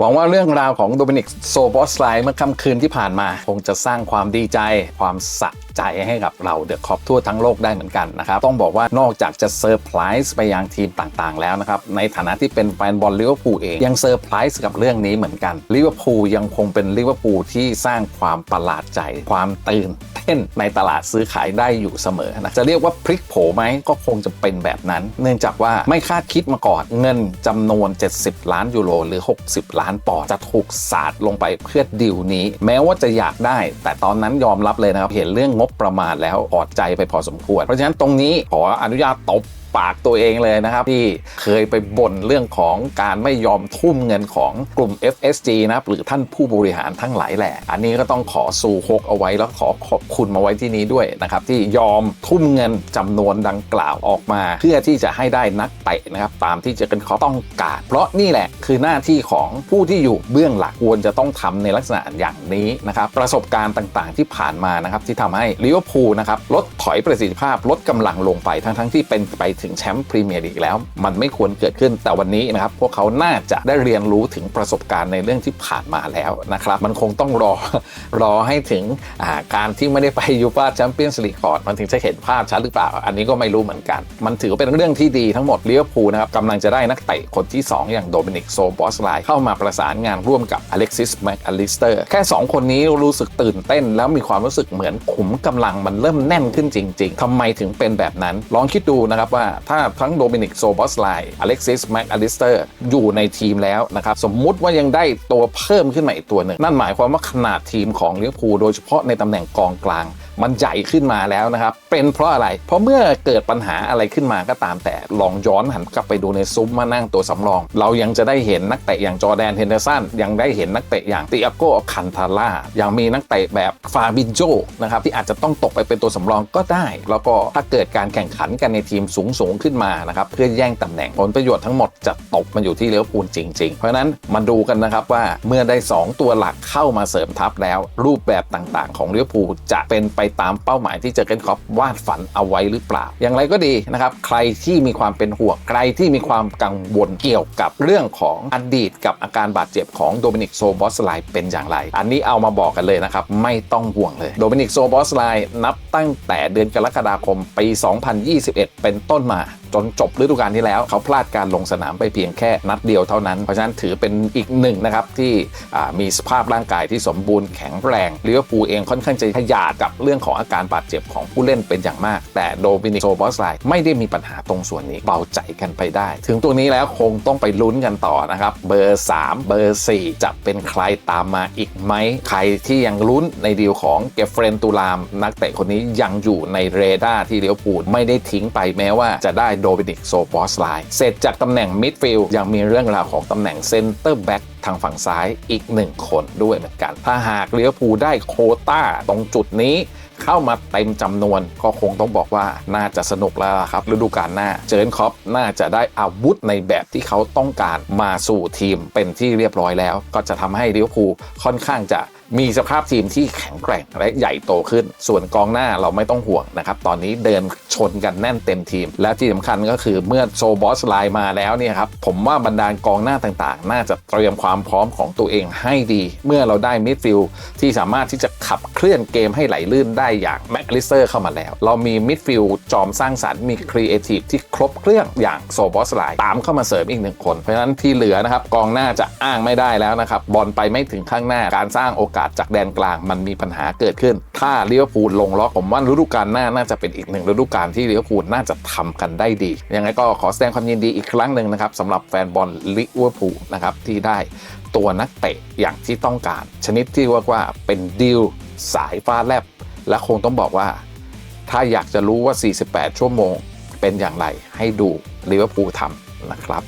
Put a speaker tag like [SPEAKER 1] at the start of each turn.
[SPEAKER 1] หวังว่าเรื่องราวของโดมินิกโซบอสไลเมื่อค่ำคืนที่ผ่านมา คงจะสร้างความดีใจ ความสะใจให้กับเราเดอะคอปทั่วทั้งโลกได้เหมือนกันนะครับ ต้องบอกว่านอกจากจะเซอร์ไพรส์ไปยังทีมต่างๆ แล้วนะครับ ในฐานะที่เป็นแฟนบอลลิเวอร์พูลเอง ยังเซอร์ไพรส์กับเรื่องนี้เหมือนกันลิเวอร์พูลยังคงเป็นลิเวอร์พูลที่สร้างความประหลาดใจ ความตื่นเต้นในตลาดซื้อขายได้อยู่เสมอนะจะเรียกว่าพลิกโผไหมก็คงจะเป็นแบบนั้น เนื่องจากว่าไม่คาดคิดมาก่อนเงินจำนวน 70 ล้านยูโรหรือ 60ล้านปอดจะถูกสาดลงไปเพื่อดิวนี้ แม้ว่าจะอยากได้ แต่ตอนนั้นยอมรับเลยนะครับ เห็นเรื่องงบประมาณแล้วอดใจไปพอสมควร เพราะฉะนั้นตรงนี้ขออนุญาตตบ ปากตัวเองเลยนะครับ ที่เคยไปบ่นเรื่องของการไม่ยอมทุ่มเงินของกลุ่ม FSG นะครับหรือท่านผู้บริหารทั้งหลายแหละอันนี้ก็ต้องขอสู่ฮกเอาไว้แล้วขอขอบคุณมาไว้ที่นี้ด้วยนะครับที่ยอมทุ่มเงินจำนวนดังกล่าวออกมา เพื่อที่จะให้ได้นักเตะนะครับตามที่เจะกันเขาต้องการ เพราะนี่แหละคือหน้าที่ของผู้ที่อยู่เบื้องหลักควรจะต้องทำในลักษณะอย่างนี้นะครับประสบการณ์ต่างๆ ที่ผ่านมานะครับที่ทำให้ลิเวอร์พูลนะครับลดถอยประสิทธิภาพลดกำลังลงไปทั้งๆที่เป็นไปถึงแชมป์พรีเมียร์ลีกแล้ว มันไม่ควรเกิดขึ้นแต่วันนี้นะครับพวกเขาน่าจะได้เรียนรู้ถึงประสบการณ์ในเรื่องที่ผ่านมาแล้วนะครับมันคงต้องรอรอให้ถึงาการที่ไม่ได้ไปยูฟ่าแชมเปี้ยนส์ลีกก่อนมันถึงจะเห็นภาพชัดหรือเปล่า อันนี้ก็ไม่รู้เหมือนกัน มันถือว่าเป็นเรื่องที่ดีทั้งหมดเลิเวอร์พูลนะครับกำลังจะได้นักเตะคนที่ 2 อย่างโดมินิกโซบอสไลเข้ามาประสานงานร่วมกับอเล็กซิสแมคอลิสเตอร์แค่ 2 คนนี้รู้สึกตื่นเต้น แล้วมีความรู้สึกเหมือนขุมกำลังมันเริ่มแน่นขึ้นจริง ๆทำไมถึงเป็นแบบนั้นลองคิดดูนะครับว่าถ้าทั้งโดมินิกโซบอสไลอเล็กซิสแม็คอลิสเตอร์อยู่ในทีมแล้วนะครับ สมมุติว่ายังได้ตัวเพิ่มขึ้นมาอีกตัวหนึ่ง นั่นหมายความว่าขนาดทีมของเลี้ยวพูโดยเฉพาะในตำแหน่งกองกลาง มันใหญ่ขึ้นมาแล้วนะครับ เป็นเพราะอะไร เพราะเมื่อเกิดปัญหาอะไรขึ้นมาก็ตามแต่ลองย้อนหันกลับไปดูในซุ้มมานั่งตัวสำรอง เรายังจะได้เห็นนักเตะอย่างจอแดนเฮนเดอร์สันยังได้เห็นนักเตะอย่างติอาโกคันทาร่ายังมีนักเตะแบบฟาบินโจนะครับที่อาจจะต้องตกไปเป็นตัวสำรองก็ได้ แล้วก็ถ้าเกิดการแข่งขันกันในทีมสูงสูงๆขึ้นมานะครับเพื่อแย่งตำแหน่งผลประโยชน์ทั้งหมดจะตกมาอยู่ที่เลี้ยวปูลจริง ๆ เพราะฉะนั้นมาดูกันนะครับว่าเมื่อได้ 2 ตัวหลักเข้ามาเสริมทัพแล้ว รูปแบบต่างๆ ของเลี้ยวปูลจะเป็นไปตามเป้าหมายที่เจอเกนคอปวาดฝันเอาไว้หรือเปล่า อย่างไรก็ดีนะครับ ใครที่มีความเป็นห่วงใครที่มีความกังวลเกี่ยวกับเรื่องของอดีตกับอาการบาดเจ็บของโดมินิกโซบอสไลเป็นอย่างไร อันนี้เอามาบอกกันเลยนะครับ ไม่ต้องห่วงเลยโดมินิกโซบอสไลนับตั้งแต่เดือนกรกฎาคมปี 2021 เป็นต้นมาจนจบฤดูกาลที่แล้วเขาพลาดการลงสนามไปเพียงแค่นัดเดียวเท่านั้น เพราะฉะนั้นถือเป็นอีกหนึ่งนะครับที่มีสภาพร่างกายที่สมบูรณ์แข็งแรงลิเวอร์พูลเองค่อนข้างจะขยาดกับเรื่องของอาการบาดเจ็บของผู้เล่นเป็นอย่างมาก แต่โดมินิโซบอสไลไม่ได้มีปัญหาตรงส่วนนี้เบาใจกันไปได้ ถึงตัวนี้แล้วคงต้องไปลุ้นกันต่อนะครับ เบอร์ 3 เบอร์ 4 จะเป็นใครตามมาอีกไหม ใครที่ยังลุ้นในดีลของเกฟเฟรนตูลาม นักเตะคนนี้ยังอยู่ในเรดาร์ที่เลี้ยวปูลไม่ได้ทิ้งไปแม้ว่าจะได้โดมินิกโซบอสไลเสร็จจากตำแหน่งมิดฟิลด์ยังมีเรื่องราวของตำแหน่งเซนเตอร์แบ็กทางฝั่งซ้ายอีกหนึ่งคนด้วยเหมือนกัน ถ้าหากเลี้ยวปูได้โคต้าตรงจุดนี้เข้ามาเต็มจำนวนก็คงต้องบอกว่าน่าจะสนุกแล้วครับฤดูกาลหน้าเจร์นคอปน่าจะได้อาวุธในแบบที่เขาต้องการมาสู่ทีมเป็นที่เรียบร้อยแล้ว ก็จะทำให้ลิเวอร์พูลค่อนข้างจะ มีสภาพทีมที่แข็งแกร่งและใหญ่โตขึ้น ส่วนกองหน้าเราไม่ต้องห่วงนะครับ ตอนนี้เดินชนกันแน่นเต็มทีม และที่สำคัญก็คือเมื่อโซบอสไลน์มาแล้วเนี่ยครับ ผมว่าบรรดากองหน้าต่างๆ น่าจะเตรียมความพร้อมของตัวเองให้ดี เมื่อเราได้มิดฟิลด์ที่สามารถที่จะขับเคลื่อนเกมให้ไหลลื่นได้อย่างแม็กลิสเตอร์เข้ามาแล้ว เรามีมิดฟิลด์จอมสร้างสรรค์มีครีเอทีฟที่ครบเครื่องอย่างโซบอสไลน์ตามเข้ามาเสริมอีกหนึ่งคนเพราะฉะนั้นที่เหลือนะครับกองหน้าจะอ้างไม่ได้แล้วนะครับบอลไปไม่ถึงข้างหน้าการสร้างโอกาสจากแดนกลางมันมีปัญหาเกิดขึ้น ถ้าลิเวอร์พูลลงล็อกผมว่าฤดูกาลหน้าน่าจะเป็นอีกหนึ่งฤดูกาลที่ลิเวอร์พูลน่าจะทำกันได้ดี ยังไงก็ขอแสดงความยินดีอีกครั้งหนึ่งนะครับสำหรับแฟนบอลลิเวอร์พูลนะครับที่ได้ตัวนักเตะอย่างที่ต้องการ ชนิดที่ว่าว่าเป็นดีลสายฟ้าแลบ และคงต้องบอกว่า ถ้าอยากจะรู้ว่า 48 ชั่วโมงเป็นอย่างไรให้ดูลิเวอร์พูลทำนะครับ